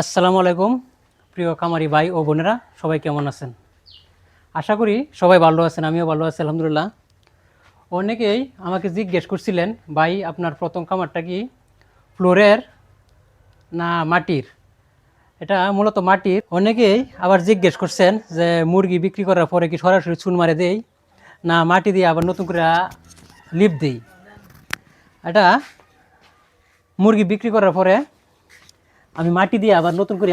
আসসালামু আলাইকুম, প্রিয় খামারি ভাই ও বোনেরা, সবাই কেমন আছেন? আশা করি সবাই ভালো আছেন, আমিও ভালো আছি, আলহামদুলিল্লাহ। অনেকেই আমাকে জিজ্ঞেস করছিলেন, ভাই, আপনার প্রথম খামারটা কি ফ্লোরের না মাটির? এটা মূলত মাটির। অনেকেই আবার জিজ্ঞেস করছেন যে, মুরগি বিক্রি করার পরে কি সরাসরি চুন মারে দেই? না, মাটি দিয়ে আবার নতুন করে লিপ দেই? এটা মুরগি বিক্রি করার পরে আমি মাটি দিয়ে আবার নতুন করে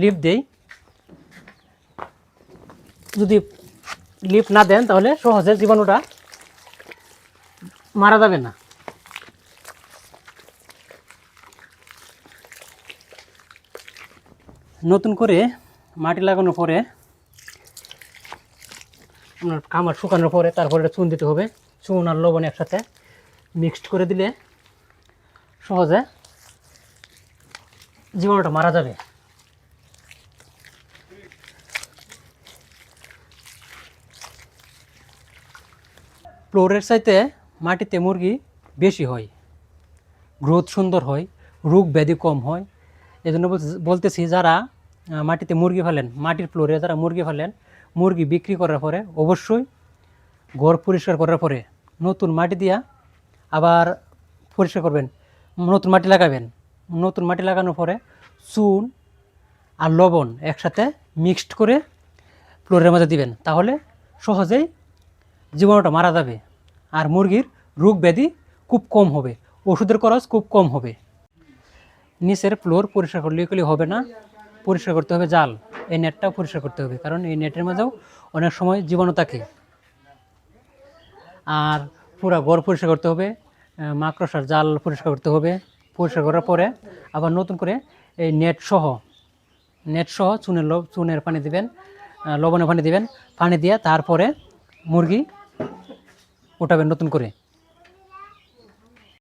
লিপ দেই। যদি লিপ না দেন তাহলে সহজে জীবাণুটা মারা যাবে না। নতুন করে মাটি লাগানোর পরে আপনার খামার শুকানোর পরে তারপরে চুন দিতে হবে। চুন আর লবণ একসাথে মিক্সড করে দিলে সহজে জীবাণুটা মারা যাবে। ফ্লোরের চাইতে মাটিতে মুরগি বেশি হয়, গ্রোথ সুন্দর হয়, রোগ ব্যাধি কম হয়। এই জন্য বলতেছি যারা মাটিতে মুরগি ফেলেন, মাটির ফ্লোরে যারা মুরগি ফেলেন, মুরগি বিক্রি করার পরে অবশ্যই ঘর পরিষ্কার করার পরে নতুন মাটি দিয়া আবার পরিষ্কার করবেন, নতুন মাটি লাগাবেন। নতুন মাটি লাগানোর পরে চুন আর লবণ একসাথে মিক্সড করে ফ্লোরের মাঝে দিবেন। তাহলে সহজেই জীবাণুটা মারা যাবে আর মুরগির রোগ ব্যাধি খুব কম হবে। ওষুধের খরচ খুব কম হবে। নিচের ফ্লোর পরিষ্কার করলে এগুলি হবে না। পরিষ্কার করতে হবে জাল। এই নেটটাও পরিষ্কার করতে হবে। কারণ এই নেটের মাঝেও অনেক সময় জীবাণু থাকে। আর পুরা ঘর পরিষ্কার করতে হবে। মাকড়সার জাল পরিষ্কার করতে হবে। পরিষ্কার করার পরে আবার নতুন করে এই নেট সহ নেট সহ চুনের চুনের পানি দিবেন লবণের পানি দিবেন। পানি দিয়ে তারপরে মুরগি ওঠাবেন নতুন করে।